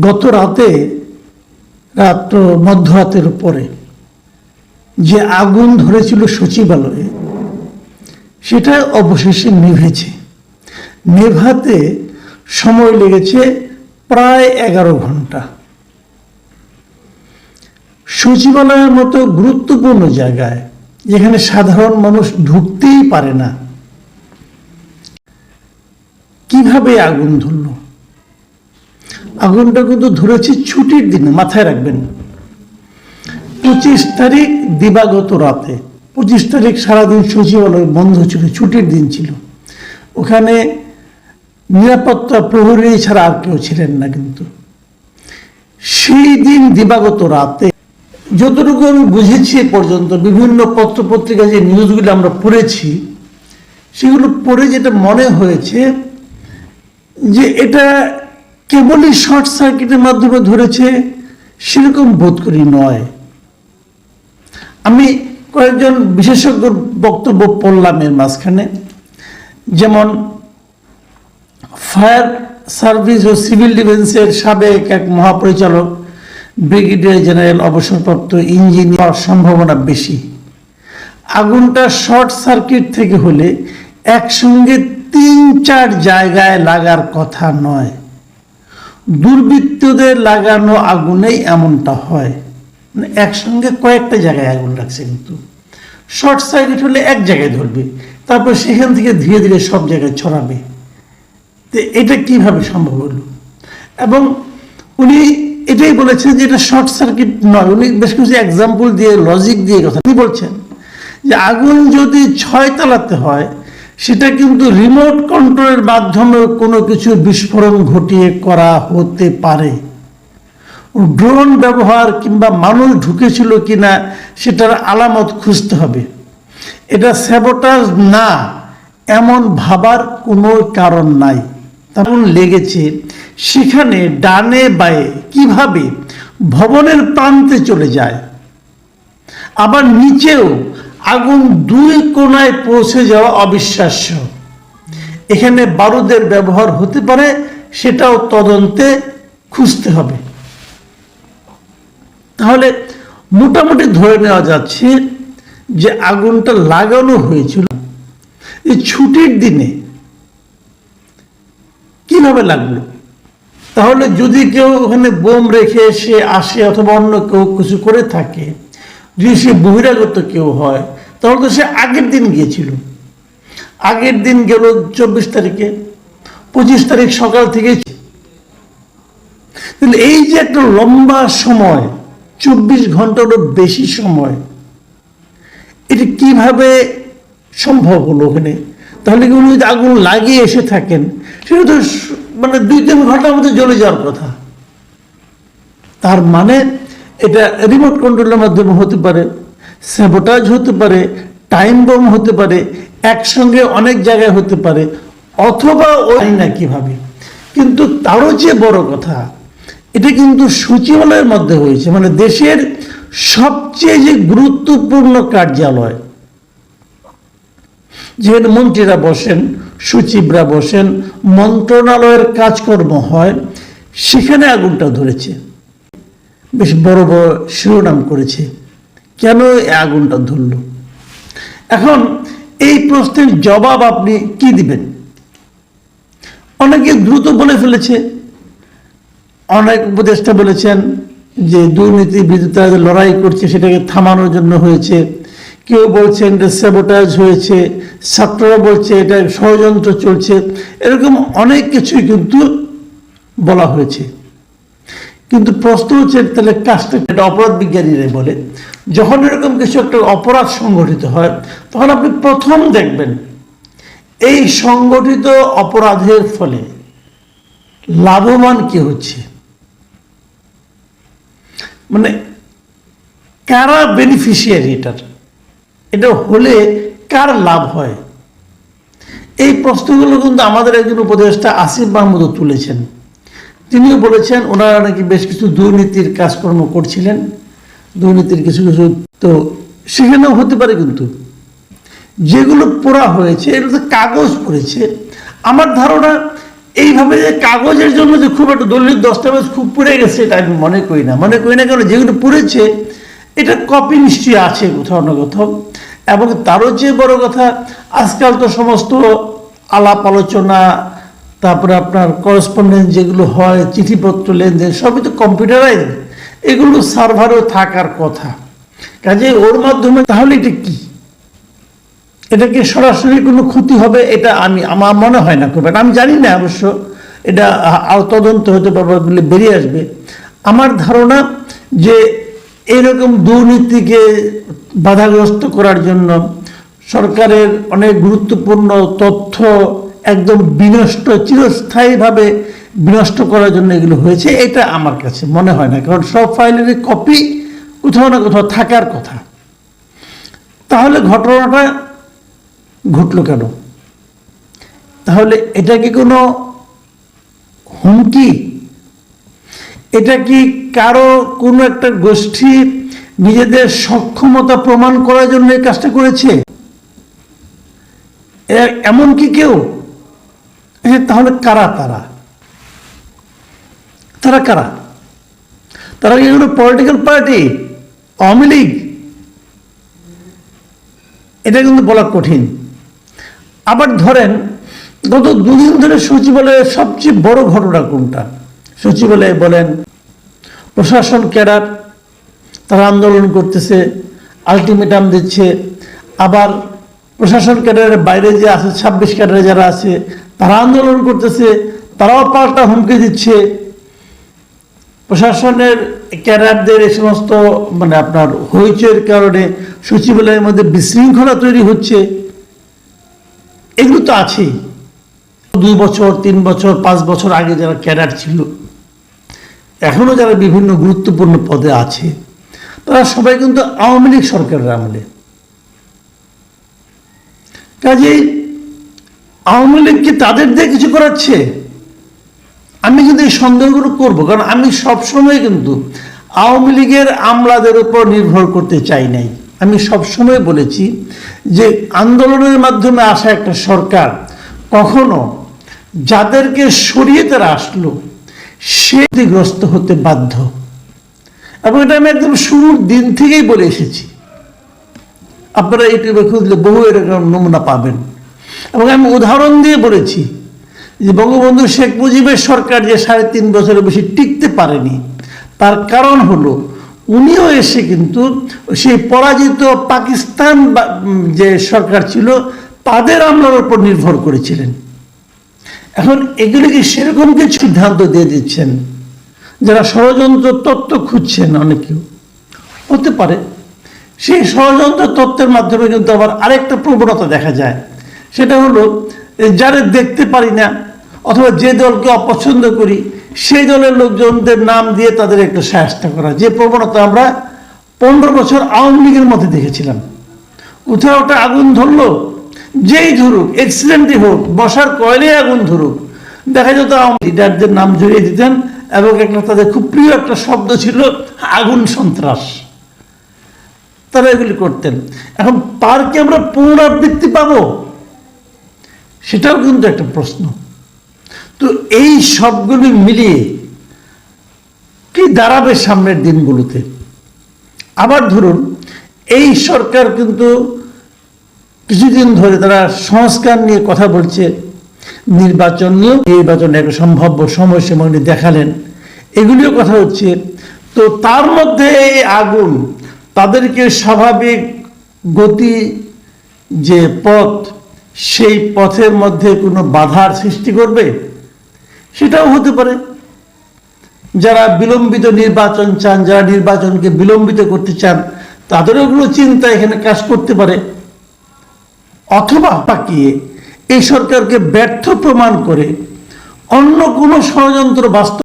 গত রাতে রাত্র মধ্যরাতের পরে যে আগুন ধরেছিল সচিবালয়ে, সেটা অবশেষে নিভেছে। নেভাতে সময় লেগেছে প্রায় এগারো ঘণ্টা। সচিবালয়ের মতো গুরুত্বপূর্ণ জায়গায়, যেখানে সাধারণ মানুষ ঢুকতেই পারে না, কীভাবে আগুন ধরল? আগুনটা কিন্তু ধরেছে ছুটির দিনে, মাথায় রাখবেন। পঁচিশ তারিখ দিবাগত রাতে, পঁচিশ তারিখ সারাদিন সচিবালয় বন্ধ ছিল, ছুটির দিন ছিল। ওখানে নিরাপত্তা প্রহরী ছাড়া আর কেউ ছিলেন না কিন্তু। সেই দিন দিবাগত রাতে, যতটুকু আমি বুঝেছি পর্যন্ত, বিভিন্ন পত্রপত্রিকা যে নিউজগুলো আমরা পড়েছি, সেগুলো পড়ে যেটা মনে হয়েছে যে এটা কেবলই শর্ট সার্কিটের মাধ্যমে ধরেছে, সেরকম বোধ করি নয়। আমি কয়েকজন বিশেষজ্ঞ বক্তব্য পড়লাম এর মাঝখানে। যেমন, ফায়ার সার্ভিস ও সিভিল ডিফেন্সের সাবেক এক মহাপরিচালক, ব্রিগেডিয়ার জেনারেল অবসরপ্রাপ্ত ইঞ্জিনিয়ার সম্ভাবনা বেশি। আগুনটা শর্ট সার্কিট থেকে হলে একসঙ্গে তিন চার জায়গায় লাগার কথা নয়। দুর্বৃত্তদের লাগানো আগুনেই এমনটা হয়। মানে একসঙ্গে কয়েকটা জায়গায় আগুন লাগছে কিন্তু। শর্ট সার্কিট হলে এক জায়গায় ধরবে, তারপর সেখান থেকে ধীরে ধীরে সব জায়গায় ছড়াবে। তো এটা কীভাবে সম্ভব হলো? এবং উনি এটাই বলেছেন যে এটা শর্ট সার্কিট নয়। উনি বেশ কিছু এক্সাম্পল দিয়ে লজিক দিয়ে কথা বলছেন যে আগুন যদি ছয় তালাতে হয় সেটা কিন্তু রিমোট কন্ট্রোলের মাধ্যমে কোনো কিছু বিস্ফোরণ ঘটিয়ে করা হতে পারে। ড্রোন ব্যবহার কিংবা মানুষ ঢুকেছিল কিনা সেটার আলামত খুঁজতে হবে। এটা স্যাবোটাজ না, এমন ভাবার কোনো কারণ নাই। তেমন লেগেছে? সেখানে ডানে বায়ে কীভাবে ভবনের প্রান্তে চলে যায়? আবার নিচেও আগুন দুই কোনায় পৌঁছে যাওয়া অবিশ্বাস্য। এখানে বারুদের ব্যবহার হতে পারে, সেটাও তদন্তে খুঁজতে হবে। তাহলে মোটামুটি ধরে নেওয়া যাচ্ছে যে আগুনটা লাগানো হয়েছিল। এই ছুটির দিনে কীভাবে লাগল? তাহলে যদি কেউ ওখানে বোম রেখে সে আসে অথবা অন্য কেউ কিছু করে থাকে যদি সে বহিরাগত কেউ হয় তাহলে তো সে আগের দিন গিয়েছিল। আগের দিন গেল চব্বিশ তারিখে, পঁচিশ তারিখ সকাল থেকে এই যে একটা লম্বা সময়, চব্বিশ ঘন্টারও বেশি সময়, এটা কীভাবে সম্ভব হলো ওখানে? তাহলে কি উনি যদি আগুন লাগিয়ে এসে থাকেন, সেটা তো মানে দুই তিন ঘণ্টার মধ্যে জ্বলে যাওয়ার কথা। তার মানে এটা রিমোট কন্ট্রোলের মাধ্যমে হতে পারে স্যাবোটাজ হতে পারে টাইম বোম হতে পারে, একসঙ্গে অনেক জায়গায় হতে পারে, অথবা ওই না কীভাবে। কিন্তু তারও যে বড় কথা, এটা কিন্তু সচিবালয়ের মধ্যে হয়েছে মানে দেশের সবচেয়ে যে গুরুত্বপূর্ণ কার্যালয়, যেখানে মন্ত্রীরা বসেন, সচিবরা বসেন, মন্ত্রণালয়ের কাজকর্ম হয়, সেখানে আগুনটা ধরেছে। বেশ বড় বড় শিরোনাম করেছে। কেন এই আগুনটা ধরল? এখন এই প্রশ্নের জবাব আপনি কি দিবেন? অনেকে দ্রুত বলে ফেলেছে। অনেক উপদেষ্টা বলেছেন যে দুর্নীতি বিরুদ্ধে লড়াই করছে, সেটাকে থামানোর জন্য হয়েছে। কেউ বলছেন এটা স্যাবোটাজ হয়েছে। ছাত্ররা বলছে এটা ষড়যন্ত্র চলছে। এরকম অনেক কিছুই কিন্তু বলা হয়েছে। কিন্তু প্রশ্ন হচ্ছে তাহলে কাজটা এটা অপরাধ বিজ্ঞানীরা বলে। যখন এরকম কিছু একটা অপরাধ সংগঠিত হয়, তখন আপনি প্রথম দেখবেন, এই সংগঠিত অপরাধের ফলে লাভবান কে হচ্ছে? মানে কারা বেনিফিশিয়ারি এটার? এটা হলে কার লাভ হয়? এই প্রশ্নগুলো কিন্তু আমাদের একজন উপদেষ্টা আসিফ মাহমুদও তুলেছেন। তিনিও বলেছেন ওনারা নাকি বেশ কিছু দুর্নীতির কাজকর্ম করছিলেন। দুর্নীতির কিছু কিছু তো সেখানেও হতে পারে কিন্তু। যেগুলো পোড়া হয়েছে, এগুলো তো কাগজ পড়েছে। আমার ধারণা এইভাবে যে কাগজের জন্য যে খুব একটা দলিল দস্তাবেজ খুব পুড়ে গেছে, এটা আমি মনে করি না। মনে করি না কেন? যেগুলো পুড়েছে, এটা কপি নিশ্চয়ই আছে কোথাও না কোথাও। এবং তারও চেয়ে বড় কথা, আজকাল তো সমস্ত আলাপ আলোচনা তারপরে আপনার করসপন্ডেন্স যেগুলো হয়, চিঠিপত্র লেনদেন, সবই তো কম্পিউটারাইজ এগুলো সার্ভারেও থাকার কথা। কাজে ওর মাধ্যমে তাহলে এটা কি? এটা কি সরাসরি কোনো ক্ষতি হবে? এটা আমি, আমার মনে হয় না খুব। আমি জানি না অবশ্য। এটা তদন্ত হতে বলে বেরিয়ে আসবে। আমার ধারণা যে এরকম দুর্নীতিকে বাধাগ্রস্ত করার জন্য সরকারের অনেক গুরুত্বপূর্ণ তথ্য একদম বিনষ্ট, চিরস্থায়ীভাবে বিনষ্ট করার জন্য এগুলো হয়েছে। এটা আমার কাছে মনে হয় না, কারণ সব ফাইলের কপি কোথাও না কোথাও থাকার কথা। তাহলে ঘটনাটা ঘটলো কেন? তাহলে এটা কি কোনো হুমকি? এটা কি কারও কোনো একটা গোষ্ঠী নিজেদের সক্ষমতা প্রমাণ করার জন্য এই কাজটা করেছে? এমন কি কেউ? হ্যাঁ তাহলে কারা তারা? তারা কারা? তারা কি কোনো পলিটিক্যাল পার্টি আওয়ামী লীগ? এটা কিন্তু বলা কঠিন। আবার ধরেন, গত দুদিন ধরে সচিবালয়ের সবচেয়ে বড় ঘটনা কোনটা? সচিবালয়ে বলেন, প্রশাসন ক্যাডার, তারা আন্দোলন করতেছে, আলটিমেটাম দিচ্ছে, আবার প্রশাসন ক্যাডারের বাইরে যে আছে, ছাব্বিশ ক্যাডারে যারা আছে তারা আন্দোলন করতেছে, তারাও পাল্টা হুমকি দিচ্ছে। প্রশাসনের ক্যাডারদের এই সমস্ত মানে আপনার হইচের কারণে সচিবালয়ের মধ্যে বিশৃঙ্খলা তৈরি হচ্ছে। এগুলো তো আছেই। দুই বছর, তিন বছর, পাঁচ বছর আগে যারা ক্যাডার ছিল, এখনও যারা বিভিন্ন গুরুত্বপূর্ণ পদে আছে, তারা সবাই কিন্তু আওয়ামী লীগ সরকারের আমলে। কাজেই আওয়ামী লীগ কি তাদের দিয়ে কিছু করাচ্ছে? আমি কিন্তু এই সন্দেহগুলো করব, কারণ আমি সবসময় কিন্তু আওয়ামী লীগের আমলাদের উপর নির্ভর করতে চাই নাই। আমি সবসময় বলেছি যে আন্দোলনের মাধ্যমে আসা একটা সরকার কখনো যাদেরকে সরিয়ে তারা আসলো, সে ক্ষতিগ্রস্ত হতে বাধ্য। এবং এটা আমি একদম শুরুর দিন থেকেই বলে এসেছি। আপনারা ইউটিউবে খুঁজলে বহু এরকম নমুনা পাবেন। এবং আমি উদাহরণ দিয়ে বলেছি যে বঙ্গবন্ধু শেখ মুজিবের সরকার যে সাড়ে তিন বছরের বেশি টিকতে পারেনি, তার কারণ হলো উনিও এসে কিন্তু সেই পরাজিত পাকিস্তান যে সরকার ছিল, তাদের আমলার উপর নির্ভর করেছিলেন। এখন এগুলো কি সেরকম কিছু সিদ্ধান্ত দিয়ে দিচ্ছেন? যারা ষড়যন্ত্র তত্ত্ব খুঁজছেন অনেকেও। হতে পারে। সেই ষড়যন্ত্র তত্ত্বের মাধ্যমে কিন্তু আবার আরেকটা প্রবণতা দেখা যায়। সেটা হলো যারা দেখতে পারি না, অথবা যে দলকে অপছন্দ করি, সেই দলের লোকজনদের নাম দিয়ে তাদের একটু সাহায্য করা। যে প্রবণতা আমরা পনেরো বছর আওয়ামী লীগের মধ্যে দেখেছিলাম। কোথাও একটা আগুন ধরলো, যেই ধরুক এক্সিডেন্টই হোক, বসার কয়লে আগুন ধরুক, দেখা যেত আওয়ামী লিডারদের নাম জড়িয়ে দিতেন এবং একটা তাদের খুব প্রিয় একটা শব্দ ছিল, আগুন সন্ত্রাস। তারা এগুলি করতেন। এখন পার্কে আমরা পুনরাবৃত্তি পাবো? সেটাও কিন্তু একটা প্রশ্ন। তো এই সবগুলি মিলিয়ে কি দাঁড়াবে সামনের দিনগুলোতে? আবার ধরুন, এই সরকার কিন্তু কিছুদিন ধরে তারা সংস্কার নিয়ে কথা বলছে, নির্বাচন নিয়েও নির্বাচনে একটা সম্ভাব্য সময়সীমা উনি দেখালেন। এগুলিও কথা হচ্ছে। তো তার মধ্যে এই আগুন, তাদেরকে স্বাভাবিক গতি যে পথ সেই পথের মধ্যে কোনো বাধার সৃষ্টি করবে? সেটাও হতে পারে। যারা বিলম্বিত নির্বাচন চান, যারা নির্বাচনকে বিলম্বিত করতে চান, তাদেরও কোনো চিন্তা এখানে কাজ করতে পারে। অথবা পাকিয়ে এই সরকারকে ব্যর্থ প্রমাণ করে অন্য কোনো ষড়যন্ত্র বাস্তব